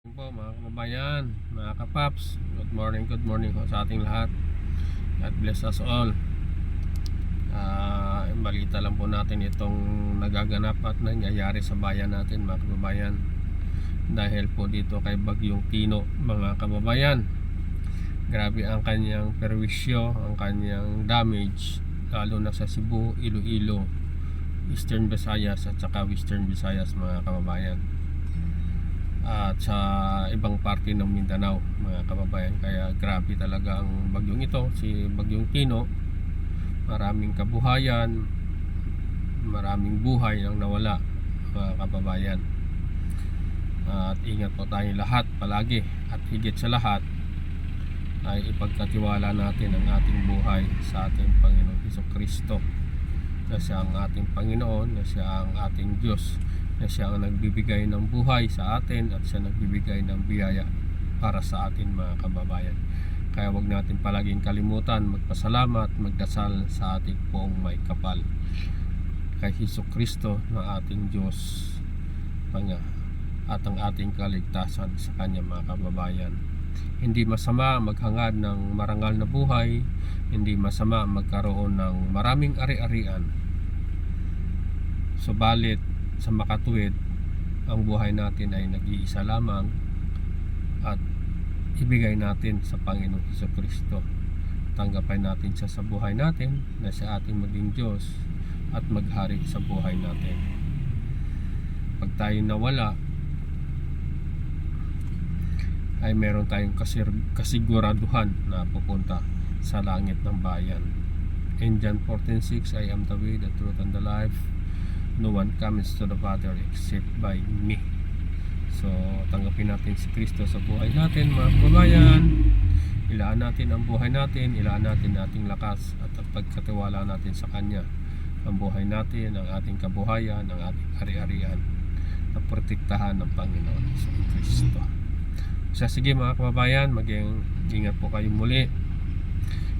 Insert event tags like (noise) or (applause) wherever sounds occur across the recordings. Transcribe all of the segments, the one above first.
Po mga kababayan, mga kapaps, good morning, good morning sa ating lahat. God bless us all. Ah, balita lang po natin itong nagaganap at nangyayari sa bayan natin mga kababayan. Dahil po dito kay Bagyong Tino mga kababayan. Grabe ang kanyang perwisyo, ang kanyang damage lalo na sa Cebu, Iloilo, Eastern Visayas at saka Western Visayas mga kababayan at sa ibang parte ng Mindanao mga kababayan. Kaya grabe talaga ang bagyong ito si bagyong Tino. Maraming kabuhayan maraming buhay ang nawala mga kababayan. At ingat po tayo lahat palagi at higit sa lahat ay ipagkatiwala natin ang ating buhay sa ating Panginoong Heso Kristo na siya ang ating Panginoon na siya ang ating Diyos na siya ang nagbibigay ng buhay sa atin at siya nagbibigay ng biyaya para sa atin mga kababayan. Kaya wag natin palaging kalimutan magpasalamat, magdasal sa ating poong may kapal. Kay Hesus Kristo na ating Diyos Panga at ang ating kaligtasan sa Kanya mga kababayan. Hindi masama maghangad ng marangal na buhay, hindi masama magkaroon ng maraming ari-arian. Subalit sa makatuwid, ang buhay natin ay nag-iisa lamang at ibigay natin sa Panginoong Heso Kristo. Tanggapin natin siya sa buhay natin na siya ating maging Diyos at maghari sa buhay natin. Pag tayo nawala, ay meron tayong kasiguraduhan na pupunta sa langit ng bayan. In John 14.6, I am the way, the truth, and the life. No one comes to the Father except by me. So, tanggapin natin si Kristo sa buhay natin, mga kababayan. Ilaan natin ang buhay natin, ilaan natin ating lakas at ang pagkatiwala natin sa Kanya. Ang buhay natin, ang ating kabuhayan, ang ating ari-arian na protektahan ng Panginoon sa Kristo. So, sige mga kababayan, maging ingat po kayo muli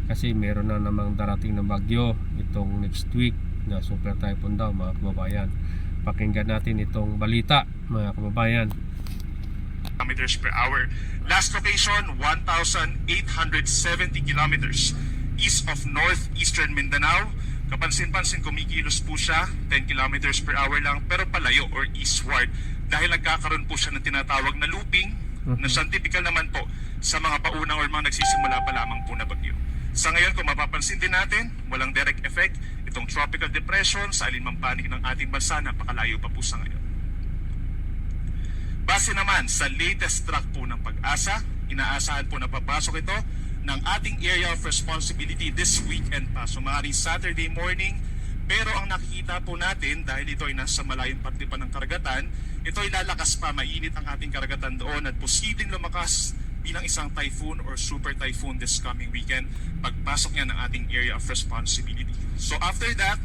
kasi meron na namang darating na bagyo itong next week na super typhoon daw mga kababayan pakinggan natin itong balita mga kababayan kilometers per hour. Last location, 1,870 kilometers east of northeastern Mindanao. Kapansin-pansin, kumikilos po siya, 10 kilometers per hour lang, pero palayo or eastward. Dahil nagkakaroon po siya ng tinatawag na looping, na Mhm. scientifical naman po sa mga paunang or mga nagsisimula pa lamang po na bagyo. Sa ngayon, kung mapapansin din natin, walang direct effect itong tropical depression sa alinmang panig ng ating bansa, napakalayo pa po sa ngayon. Base naman sa latest track po ng pag-asa, inaasahan po na papasok ito ng ating area of responsibility this weekend pa. So maaaring Saturday morning, pero ang nakikita po natin dahil ito ay nasa malayong parte pa ng karagatan, ito ay lalakas pa, mainit ang ating karagatan doon at posibleng lumakas bilang isang typhoon or super typhoon this coming weekend pagpasok niya ng ating area of responsibility. So after that,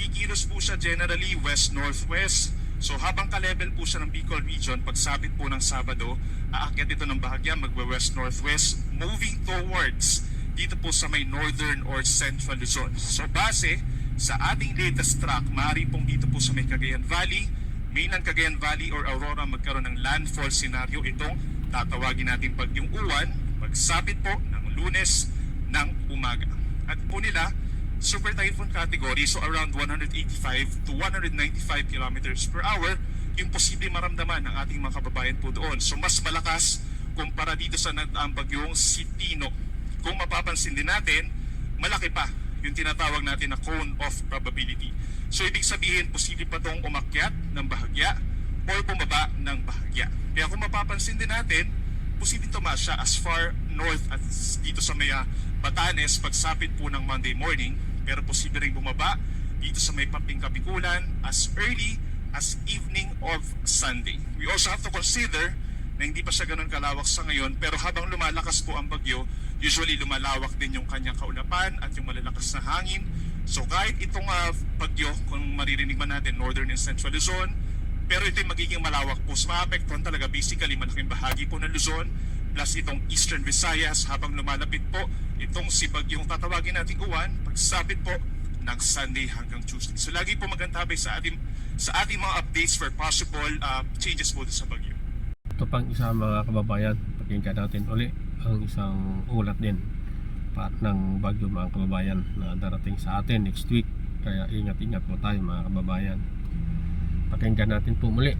kikilos po siya generally west-northwest So habang ka-level po siya ng Bicol region, pagsapit po ng Sabado, aakyat ito ng bahagya, magwe-west-northwest, moving towards dito po sa may northern or central Luzon. So base sa ating latest track, maaari pong dito po sa may Cagayan Valley, mainland Cagayan Valley or Aurora magkaroon ng landfall scenario itong tatawagin natin pagyong uwan, pagsapit po ng lunes ng umaga. At po nila, super typhoon category so around 185 to 195 kilometers per hour yung posible maramdaman ng ating mga kababayan po doon. So mas malakas kumpara dito sa nagdaang bagyong si Tino. Kung mapapansin din natin, malaki pa yung tinatawag natin na cone of probability. So ibig sabihin, posible pa itong umakyat ng bahagya or bumaba ng bahagya. Kaya kung mapapansin din natin, posible tumaas siya as far north at dito sa may ah, Batanes pagsapit po ng Monday morning pero posible rin bumaba dito sa may Pamping Kapikulan as early as evening of Sunday. We also have to consider na hindi pa siya ganun kalawak sa ngayon pero habang lumalakas po ang bagyo, usually lumalawak din yung kanyang kaulapan at yung malalakas na hangin. So kahit itong ah, bagyo, kung maririnig man natin, Northern and Central Luzon, pero ito yung magiging malawak po. So maapektuhan talaga basically malaking bahagi po ng Luzon plus itong Eastern Visayas habang lumalapit po itong si bagyong tatawagin nating uwan pagsapit po ng Sunday hanggang Tuesday. So lagi po magantabay sa ating sa ating mga updates for possible uh, changes po sa bagyo. ito pang isa mga kababayan pakinggan natin uli ang isang ulat din pa ng bagyo mga kababayan na darating sa atin next week kaya ingat-ingat po tayo mga kababayan pakinggan natin po muli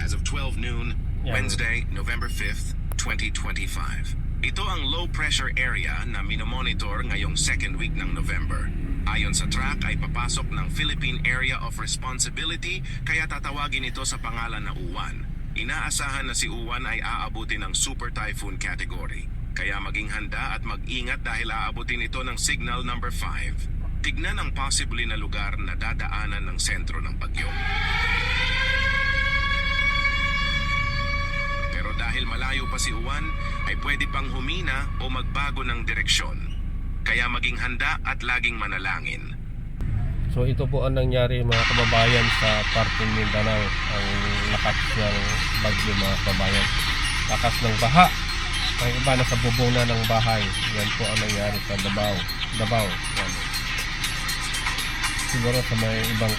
as of 12 noon, Yeah. Wednesday, November 5th, 2025. Ito ang low pressure area na minomonitor ngayong second week ng November. Ayon sa track ay papasok ng Philippine Area of Responsibility kaya tatawagin ito sa pangalan na Uwan. Inaasahan na si Uwan ay aabutin ng Super Typhoon category. Kaya maging handa at mag-ingat dahil aabutin ito ng signal number 5. Tignan ang possibly na lugar na dadaanan ng sentro ng bagyo. Pero dahil malayo pa si Uwan, ay pwede pang humina o magbago ng direksyon. Kaya maging handa at laging manalangin. so ito po ang nangyari mga kababayan sa parting Mindanao ang lakas ng bagyo mga kababayan lakas ng baha ang iba nasa bubong na ng bahay yan po ang nangyari sa Davao Davao yan. Siguro sa may ibang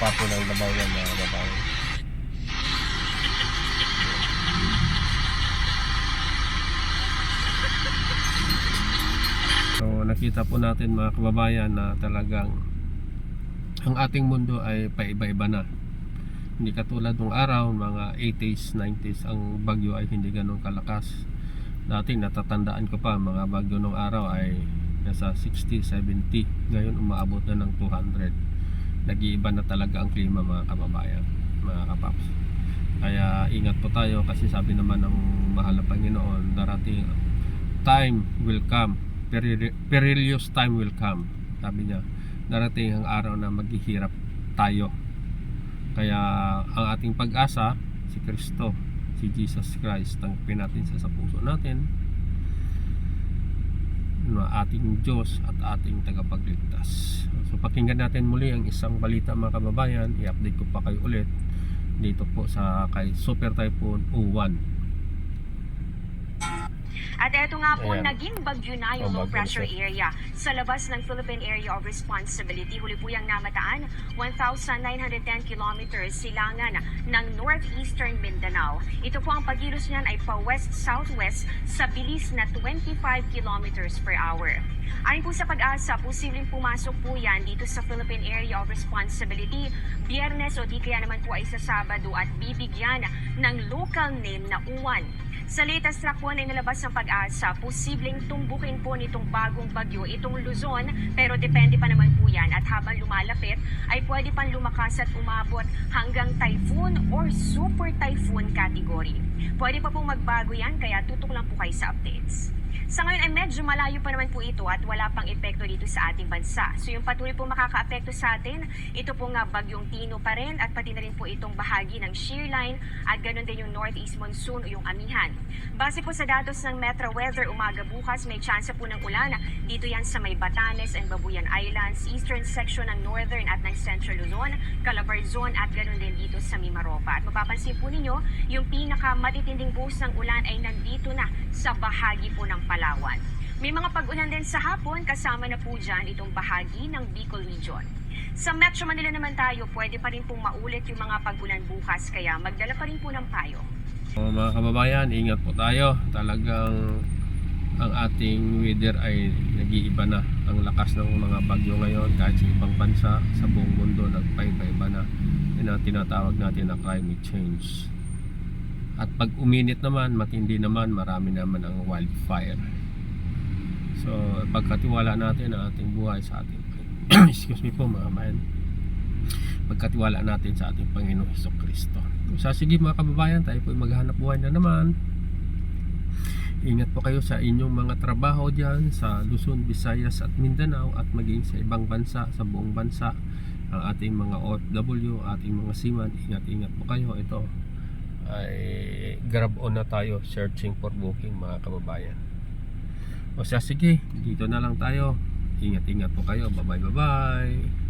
parte ng Davao yan mga kababayan (laughs) So nakita po natin mga kababayan na talagang ang ating mundo ay paiba-iba na. Hindi katulad ng araw, mga 80s, 90s, ang bagyo ay hindi ganun kalakas. Dati natatandaan ko pa, mga bagyo ng araw ay nasa 60, 70. Ngayon umaabot na ng 200. Nag-iiba na talaga ang klima mga kababayan, mga kapaps. Kaya ingat po tayo kasi sabi naman ng mahal na Panginoon, darating time will come peril- perilous time will come sabi niya darating ang araw na maghihirap tayo kaya ang ating pag-asa si Kristo si Jesus Christ tanggapin natin siya sa puso natin na ating Diyos at ating tagapagligtas. So pakinggan natin muli ang isang balita mga kababayan. I-update ko pa kayo ulit dito po sa kay Super Typhoon O1 At eto nga po, Ayan. naging bagyo na yung Oh, low pressure siya. area sa labas ng Philippine Area of Responsibility. Huli po yung namataan, 1,910 kilometers silangan ng northeastern Mindanao. Ito po ang pagkilos niyan ay pa west-southwest sa bilis na 25 kilometers per hour. Ayon po sa pag-asa, posibleng pumasok po yan dito sa Philippine Area of Responsibility biyernes o di kaya naman po ay sa Sabado at bibigyan ng local name na Uwan. Sa latest track po na inilabas ng pag-asa, posibleng tumbukin po nitong bagong bagyo itong Luzon, pero depende pa naman po yan at habang lumalapit ay pwede pang lumakas at umabot hanggang typhoon or super typhoon category. Pwede pa pong magbago yan kaya tutok lang po kayo sa updates. Sa ngayon ay medyo malayo pa naman po ito at wala pang epekto dito sa ating bansa. So yung patuloy po makaka-apekto sa atin, ito po nga bagyong Tino pa rin at pati na rin po itong bahagi ng shear line at ganun din yung northeast monsoon o yung amihan. Base po sa datos ng Metro Weather, umaga bukas may tsansa po ng ulan. Dito yan sa may Batanes and Babuyan Islands, eastern section ng northern at ng central Luzon, Calabar Zone at ganun din dito sa Mimaropa. At mapapansin po ninyo, yung pinaka matitinding buhos ng ulan ay nandito na sa bahagi po ng Palawan. May mga pag-ulan din sa hapon, kasama na po dyan itong bahagi ng Bicol Region. Sa Metro Manila naman tayo, pwede pa rin pong maulit yung mga pag-ulan bukas, kaya magdala pa rin po ng payo. So, mga kababayan, ingat po tayo. Talagang ang ating weather ay nag-iiba na. Ang lakas ng mga bagyo ngayon kahit sa ibang bansa sa buong mundo nagpaiba-iba na. Yan ang tinatawag natin na climate change. At pag uminit naman, matindi naman, marami naman ang wildfire. So, pagkatiwala natin ang ating buhay sa ating (clears throat) excuse me po mga kabayan pagkatiwala natin sa ating Panginoong Heso Kristo. So sige mga kababayan, tayo po ay maghanap buhay na naman. Ingat po kayo sa inyong mga trabaho dyan sa Luzon, Visayas at Mindanao at maging sa ibang bansa, sa buong bansa. Ang ating mga OFW, ating mga seaman, ingat-ingat po kayo. Ito ay grab on na tayo searching for booking mga kababayan. O siya sige, dito na lang tayo. Ingat-ingat po kayo. Bye-bye, bye-bye.